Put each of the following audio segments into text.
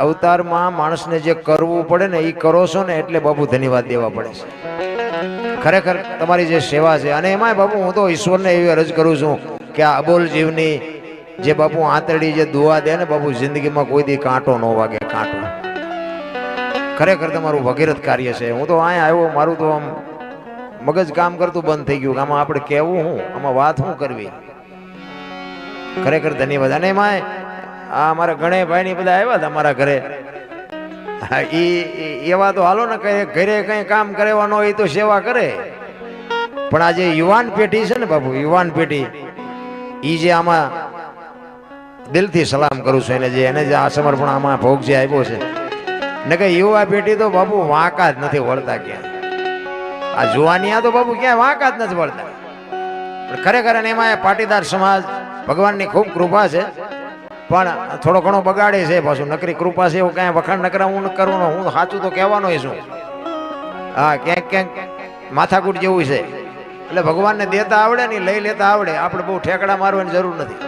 અવતારમાં માણસને જે કરવું પડે ને એ કરો છો ને એટલે બાપુ ધન્યવાદ દેવા પડે છે. ખરેખર તમારી જે સેવા છે, અને એમાંય બાપુ હું તો ઈશ્વરને એવી અરજ કરું છું કે આ અબોલ જીવની જે બાપુ આંતરડી જે દુઆ દે ને બાપુ જિંદગીમાં કોઈ દી કાંટો ન વાગે, કાંટો. ખરેખર તમારું ભગીરથ કાર્ય છે. હું તો અહીંયા આવ્યો, મારું તો આમ મગજ કામ કરતું બંધ થઈ ગયું કે આમાં આપણે કહેવું હું, આમાં વાત શું કરવી. ખરેખર ધન્યવાદ. અને એમાં આ અમારા ગણેશભાઈ ની બધા આવ્યા હતા અમારા ઘરે. ઈ એવા તો હાલો ને કઈ ઘરે કઈ કામ કરેવાનો હોય તો સેવા કરે. પણ આ જે યુવાન પેઢી છે ને બાપુ, યુવાન પેઢી, ઈ જે આમાં દિલથી સલામ કરું છું, એને જે એને જે આ સમર્પણ આમાં ભોગ જે આવ્યો છે. ને કે યુવા પેઢી તો બાપુ વાંકા જ નથી વળતા ક્યાંય. આ જુવાનિયા તો બાપુ ક્યાંય વાંકા જ નથી વળતા. પણ ખરેખર એમાં પાટીદાર સમાજ ભગવાનની ખૂબ કૃપા છે. પણ થોડો ઘણો બગાડે છે પાછું. નકરી કૃપા છે એવું કાંઈ વખાણ નકરા હું કરું, હું સાચું તો કહેવાનો છું. હા, ક્યાંક ક્યાંક માથાકૂટ જેવું છે. એટલે ભગવાનને દેતા આવડે ને લઈ લેતા આવડે. આપણે બહુ ઠેકડા મારવાની જરૂર નથી.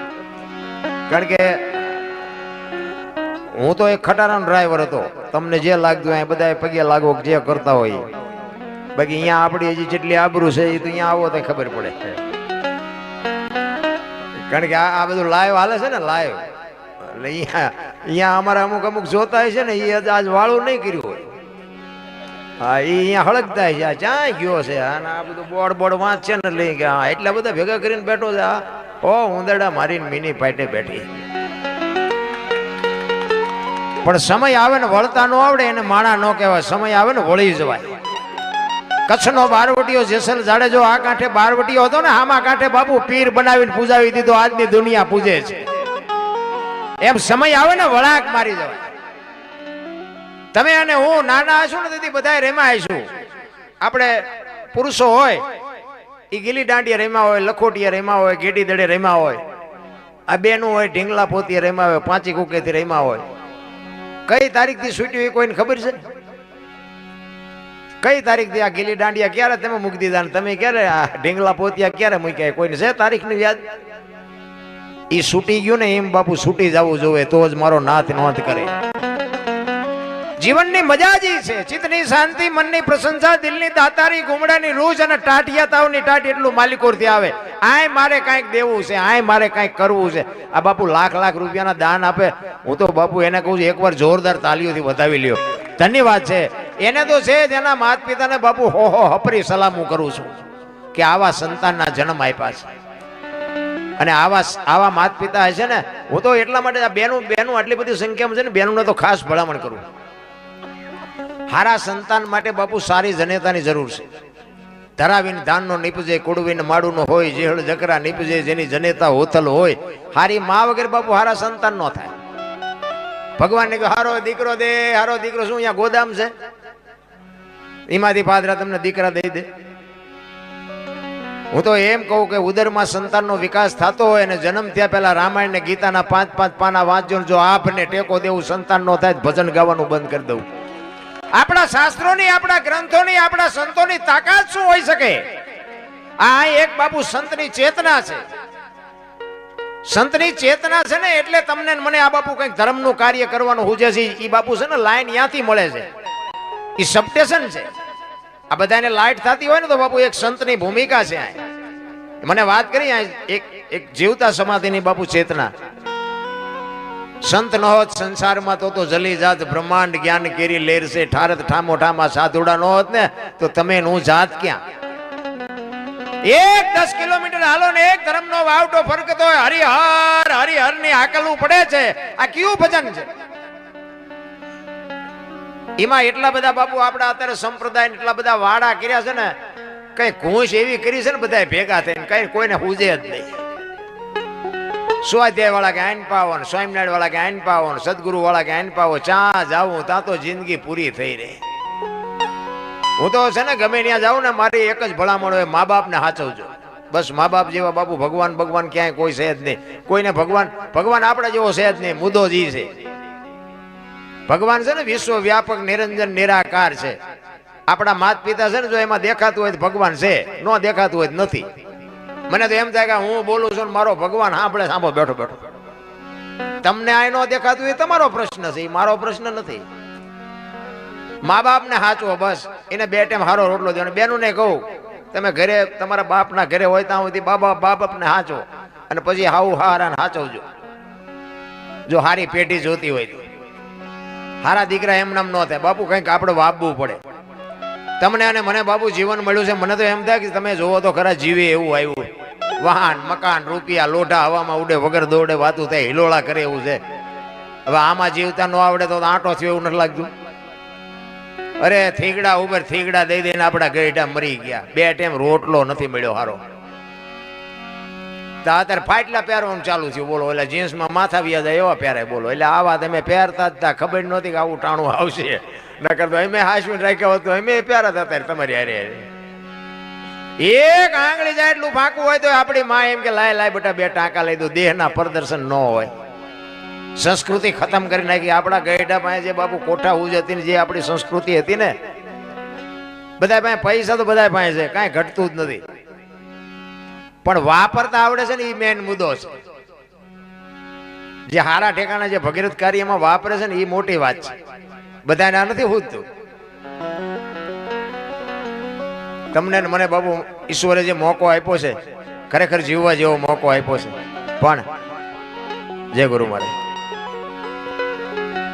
કારણ કે હું તો એક ખટારાનો ડ્રાઈવર હતો. તમને જે લાગતું એ બધા પગે લાગો જે કરતા હોય. બાકી અહીંયા આપણી હજી જેટલી આબરૂ છે, એ તો અહીંયા આવો તો ખબર પડે. કારણ કે આ બધું લાઈવ હાલે છે ને લાઈવ એટલે અહીંયા અહીંયા અમારા અમુક અમુક જોતા છે ને, એ આજ વાળું નહીં કર્યું હોય. હા, એ અહીંયા હળગતા છે, આ ક્યાં ગયો છે? અને આ બધું બોર્ડ બોર્ડ વાંચ છે ને લઈ ગયા હા, એટલા બધા ભેગા કરીને બેઠો છે. ઓ, ઉંદરડા મારીને મિની પાટે બેઠી. પણ સમય આવે ને વળતા ન આવડે, એને માણા ન કહેવાય. સમય આવે ને વળી જવાય. કચ્છનો બારવટીઓ જેસલ જાડેજો આ કાંઠે બારવટીઓ હતો ને, આમાં કાંઠે બાપુ પીર બનાવીને પૂજાવી દીધો. આજની દુનિયા પૂજે છે. એમ સમય આવે ને વળાક મારી જવાય તમે અને હું નાના હશું ને તેથી બધા રેમાય આવીશું આપણે પુરુષો હોય એ ગીલી દાંડિયા રેમા હોય લખોટિયા રેમા હોય, ગેડી દડે રેમા હોય. આ બેનું હોય, ઢીંગલા પોતીએ રેમા હોય, પાંચી કુકેથી રેમા હોય. કઈ તારીખથી છૂટ્યું એ કોઈને ખબર છે? કઈ તારીખથી આ ગીલી દાંડિયા ક્યારે તમે મૂકી દીધા તમે ક્યારે આ ઢીંગલા પોતિયા ક્યારે મૂક્યા કોઈને છે તારીખની યાદ? ઈ છૂટી ગયું ને એમ બાપુ છૂટી જવું જોવે તો જ મારો નાથ નોંધ કરે. જીવનની મજા જ છે, ચિત્તની શાંતિ, મનની પ્રશંસા, દિલની દાતારી ગુમડાની રૂજ અને ટાટિયા તાવની ટાટ એટલું માલિકોરથી આવે. આય મારે કાંઈક દેવું છે, આય મારે કાંઈક કરવું છે. આ બાપુ લાખ લાખ રૂપિયાના દાન આપે. હું તો બાપુ એને કહું છું, એકવાર જોરદાર તાલીઓથી વધાવી લ્યો. ધન્યવાદ છે. એને તો છે જ એના માતા પિતાને બાપુ હો હો હપરી સલામ કરું છું કે આવા સંતાનના જન્મ આપ્યા છે. અને આવા આવા માતા પિતા હશે ને, હું તો એટલા માટે બેનું બેનું આટલી બધી સંખ્યામાં છે ને, બેનુંને તો ખાસ ભલામણ કરું. હારા સંતાન માટે બાપુ સારી જનેતાની જરૂર છે. ધરાવીને ધાનનો નીપજે કુડવીને માડુનો હોય, જેહળ જકરા નીપજે, જેની જનેતા હોથલ હોય, હારી મા વગર બાપુ હારા સંતાન નો થાય. ભગવાનને કહ્યું, હારો દીકરો દે, હારો દીકરો, શું અહીંયા ગોદામ છે? એમાંથી પાદરા તમને દીકરા દઈ દે. હું તો એમ કહું કે ઉદરમાં સંતાનનો વિકાસ થતો હોય અને જન્મ થયા પહેલાં રામાયણ ને ગીતાના પાંચ પાંચ પાના વાંચજો જો આપને ટેકો દેવું, સંતાન નો થાય ભજન ગાવાનું બંધ કરી દઉં. આપણા શાસ્ત્રોની, આપણા ગ્રંથોની, આપણા સંતોની તાકાત શું હોઈ શકે? આ એક બાબુ સંતની ચેતના છે. સંતની ચેતના છે ને એટલે તમને મને આ બાપુ કંઈક ધર્મનું કાર્ય કરવાનું હુજે છે. એ બાપુ છે ને લાઈન ત્યાંથી મળે છે. એ સપ્ટેશન છે. આ બધાને લાઈટ થતી હોય ને તો બાપુ એક સંતની ભૂમિકા છે મને વાત કરી એક એક જીવતા સમાધિની બાપુ ચેતના. સંત ન હોત સંસારમાં તો તો જલી જાત બ્રહ્માંડ જ્ઞાન કેરી લેર છે ઠારત ઠામો ઠામા સાધુડા ન હોત ને, તો તમે હું જાત ક્યાં? એક દસ કિલોમીટર હાલો ને એક ધર્મનો વાવટો ફરકતો હરિહર હરિહરની હાકલવું પડે છે. આ કયું ભજન છે? એમાં એટલા બધા બાપુ આપણા અત્યારે સંપ્રદાય એટલા બધા વાડા કર્યા છે ને, કઈ ઘૂંસ એવી કરી છે ને બધા ભેગા થઈને, કઈ કોઈને હુજે જ નહીં. સ્વાધ્યાય વાળા કે આઈન પાવો સ્વામિનારાયણ વાળા કે આઈન પાવો સદગુરુ વાળા કે આઈન પાવો ચા જાવું ત્યાં તો જિંદગી પૂરી થઈ રહે. હું તો છે ને ગમે ત્યાં જાઉં ને, મારી એક જ ભલામણ હોય મા બાપને સાચવજો બસ મા બાપ જેવા બાપુ ભગવાન ભગવાન ક્યાંય કોઈ છે જ નહીં. કોઈને ભગવાન ભગવાન આપણા જેવો છે જ નહીં મુદ્દો જ છે. ભગવાન છે ને વિશ્વ વ્યાપક નિરંજન નિરાકાર છે. આપણા માત પિતા છે ને, જો એમાં દેખાતું હોય તો ભગવાન છે, ન દેખાતું હોય નથી. મને તો એમ થાય કે હું બોલું છું મારો ભગવાન સાંભળે, સાંભળો, બેઠો બેઠો. તમને આ ન દેખાતું એ તમારો પ્રશ્ન છે, એ મારો પ્રશ્ન નથી. મા બાપને સાચવો બસ, એને બે ટાઈમ હારો રોટલો દેવાનો. બેનું ને કહું, તમે ઘરે, તમારા બાપના ઘરે હોય ત્યાં સુધી બાબા બા બાપને સાચો અને પછી હાઉ હારાને સાચવજો જો હારી પેઢી જોતી હોય તો. હારા દીકરા એમ નામ ન થાય. બાપુ કંઈક આપણે વાપવું પડે. તમને અને મને બાપુ જીવન મળ્યું છે. મને તો એમ થાય કે તમે જોવો તો ખરા જીવે એવું આવ્યું. વાહન, મકાન, રૂપિયા, લોઢા, હવામાં ઉડે, વગર દોડે, વાતું થાય, હિલોળા કરે એવું છે. હવે આમાં જીવતા ન આવડે તો આંટો થયો એવું નથી લાગતું. અરે થીગડા ઉપર થીગડા દઈ દઈને આપણા ગઈઢા મરી ગયા. બે ટાઈમ રોટલો નથી મળ્યો હારો. તો અત્યારે ફાટલા પહેરવાનું ચાલુ થયું. બોલો, એટલે જીન્સમાં માથા વ્યાજ એવા પહેરાય, બોલો. એટલે આવા તમે પહેરતા જ તા. ખબર નહોતી કે આવું ટાણું આવશે. નકર તો અમે હાસવીને રાખ્યા હોત તો અમે પહેરા હતા અત્યારે તમારી હારે. એક આંગળી જાય એટલું ફાંકું હોય તો આપણી માં એમ કે લાય લાય બેટા બે ટાંકા લઈ દો. દેહના પ્રદર્શન ન હોય. સંસ્કૃતિ ખતમ કરી નાખી. આપણા ગઈઢા પાસે જે બાપુ કોઠા ઉજ હતી ને જે આપણી સંસ્કૃતિ હતી ને બધા પાસે પૈસા તો બધા પાસે છે. કાંઈ ઘટતું જ નથી. પણ વાપરતા આવડે છે ને એ મેન મુદ્દો છે. જે હારા ઠેકાણા જે ભગીરથ કાર્યમાં વાપરે છે ને એ મોટી વાત છે. બધાને આ નથી હોતું. તમને મને બાબુ ઈશ્વરે જે મોકો આપ્યો છે, ખરેખર જીવવા જેવો મોકો આપ્યો છે. પણ, જય ગુરુ મારે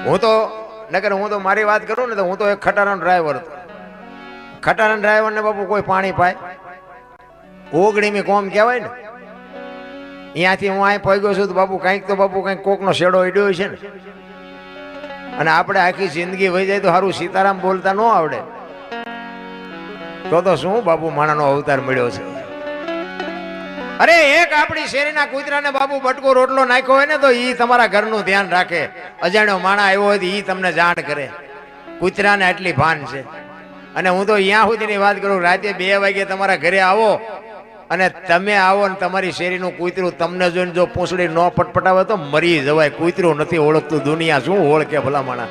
હું તો નગર હું તો મારી વાત કરું ને તો હું તો એક ખટારાનો ડ્રાઈવર હતો. ખટારાના ડ્રાઈવરને બાપુ કોઈ પાણી પાય. ઓગણીમી કોમ કહેવાય ને? અહીંયાથી હું અહીં પહોંચ્યો છું તો બાપુ કંઈક તો બાપુ કંઈક કોકનો શેડો ઈડ્યો છે ને. અને આપણે આખી જિંદગી વહી જાય તો સારું સીતારામ બોલતા ન આવડે. તો તો શું બાપુ માણાનો અવતાર મળ્યો છે? અરે એક આપણી શેરીના કૂતરાને બાપુ બટકો રોટલો નાખ્યો હોય ને તો ઈ તમારા ઘરનું ધ્યાન રાખે. અજાણ્યો માણા આવ્યો હોય તો ઈ તમને જાણ કરે. કૂતરાને આટલી ભાન છે. અને હું તો અહીંયા સુધીની વાત કરું, રાતે બે વાગે તમારા ઘરે આવો અને તમે આવો ને તમારી શેરીનું કૂતરું તમને જોઈને જો પૂંછડી ન પટપટાવે તો મરી જવાય. કૂતરું નથી ઓળખતું દુનિયા. શું ઓળખે ભલા માણા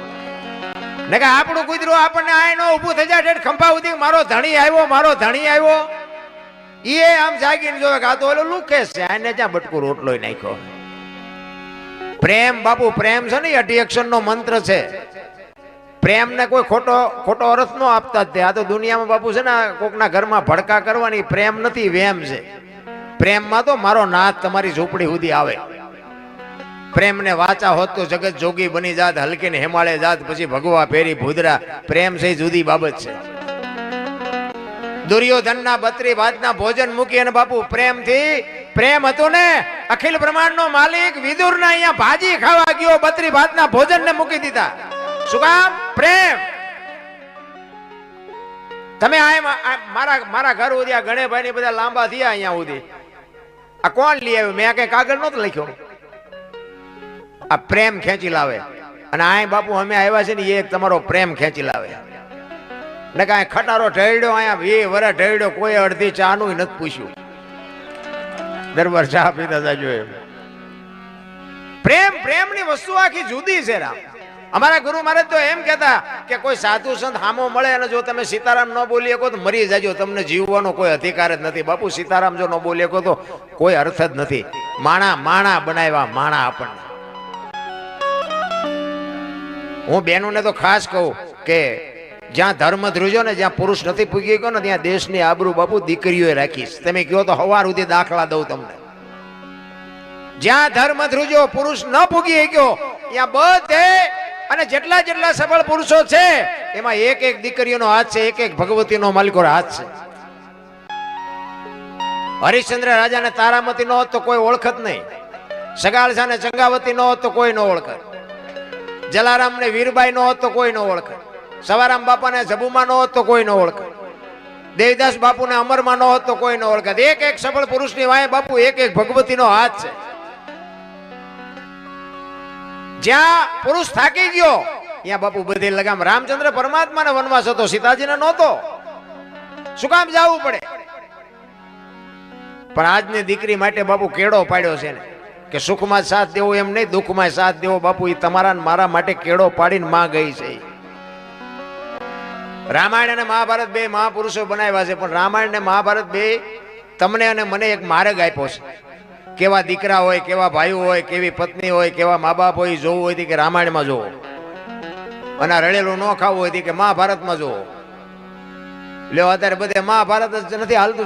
ને કે આપણું કૂતરું આપણને આય નો ઊભું થઈ જાય ખંભા ઉધી મારો ધણી આવ્યો, મારો ધણી આવ્યો. એ આમ જાગીને જોવે કે આ તો ઓલો લુકેશ છે. આને જ્યાં બટકું રોટલો નાખ્યો? પ્રેમ બાપુ, પ્રેમ છે ને અઢી નો મંત્ર છે. પ્રેમને કોઈ ખોટો ખોટો અર્થ નો આપતા જ તે. આ તો દુનિયામાં બાપુ છે ને કોકના ઘરમાં ભડકા કરવાની પ્રેમ નથી, વેમ છે. પ્રેમમાં તો મારો નાથ તમારી ઝૂંપડી સુધી આવે. પ્રેમને વાચા હોત તો જગત જોગી બની જાત હલકી ને હેમાળે જાત, પછી ભગવા ફેરી ભૂદરા. પ્રેમ છે જુદી બાબત છે. દુર્યોધનના બત્રી ભાતના ભોજન મૂકી અને બાપુ, પ્રેમથી, પ્રેમ હતો ને, અખિલ બ્રહ્માંડનો માલિક વિદુરના અહીંયા ભાજી ખાવા ગયો, બત્રી ભાતના ભોજનને મૂકી દીધા. શું પ્રેમ. તમે આ મારા મારા ઘર સુધી આ ગણેભાઈ ની બધા લાંબા થયા અહીંયા સુધી. આ કોણ લઈ આવ્યું? મેં કઈ કાગળ નતો લખ્યો. આ પ્રેમ ખેંચી લાવે. અને આ બાપુ અમે આવ્યા છે ને, એ તમારો પ્રેમ ખેંચી લાવે. ને કાંઈ ખટારો ઢળ્યો અહીંયા વી વરસ ઢળ્યો કોઈ અડધી ચાનું નથી પૂછ્યું. દરબાર ચા પીતા જાજો એમ. પ્રેમ, પ્રેમની વસ્તુ આખી જુદી છે રામ. અમારા ગુરુ મહારાજ તો એમ કહેતા કે કોઈ સાધુ સંત હામો મળે અને જો તમે સીતારામ ન બોલી શકો તો મરી જાજો. તમને જીવવાનો કોઈ અધિકાર જ નથી. બાપુ સીતારામ જો ન બોલી શકો તો કોઈ અર્થ જ નથી. માણા માણા બનાવ્યા, માણા આપણને. હું બહેનોને તો ખાસ કહું કે જ્યાં ધર્મ ધ્રુજો ને જ્યાં પુરુષ નથી પૂગી ગયો ને ત્યાં દેશની આબરૂ બાપુ દીકરીઓએ રાખીશ તમે કહો તો હવાર સુધી દાખલા દઉં તમને. જ્યાં ધર્મ ધ્રુજો પુરુષ ન પૂગી ગયો, ત્યાં બધે અને જેટલા જેટલા સફળ પુરુષો છે, એમાં એક એક દીકરીઓનો હાથ છે, એક એક ભગવતીનો માલિકોનો હાથ છે. હરિશ્ચંદ્ર રાજાને તારામતી નો હોત તો કોઈ ઓળખત નહીં. સગાળસાને ચંગાવતી નો હોત તો કોઈ ન ઓળખત. જલારામ ને વીરબાઈ નો હોત તો કોઈ ન ઓળખે સવારામ બાપા ને જબુમાં નો હોત તો કોઈ ન ઓળખ દેવદાસ બાપુ ને અમરમાં નો હોત તો કોઈ ન ઓળખ એક એક સફળ પુરુષની વાય બાપુ એક એક ભગવતી નો હાથ છે. જ્યાં પુરુષ થાકી ગયો, ત્યાં બાપુ બધે લગામ રામચંદ્ર પરમાત્માને વનવાસ હતો, સીતાજીને નહોતો. શું કામ જવું પડે? પણ આજની દીકરી માટે બાપુ કેળો પાડ્યો છે ને કે સુખમાં સાથ દેવો એમ નહીં, દુઃખમાં સાથ દેવો બાપુ એ તમારા મારા માટે કેળો પાડીને માં ગઈ છે. રામાયણ અને મહાભારત બે મહાપુરુષો બનાવ્યા છે, પણ રામાયણ અને મહાભારત બે તમને અને મને એક માર્ગ આપ્યો છે. કેવા દીકરા હોય, કેવા ભાઈઓ હોય, કેવી પત્ની હોય, કેવા મા બાપ હોય જોવું હોય કે રામાયણમાં જોવો અને રડેલું ન ખાવું હોય કે મહાભારતમાં જોવો લ્યો, અત્યારે બધે મહાભારત જ નથી હાલતું.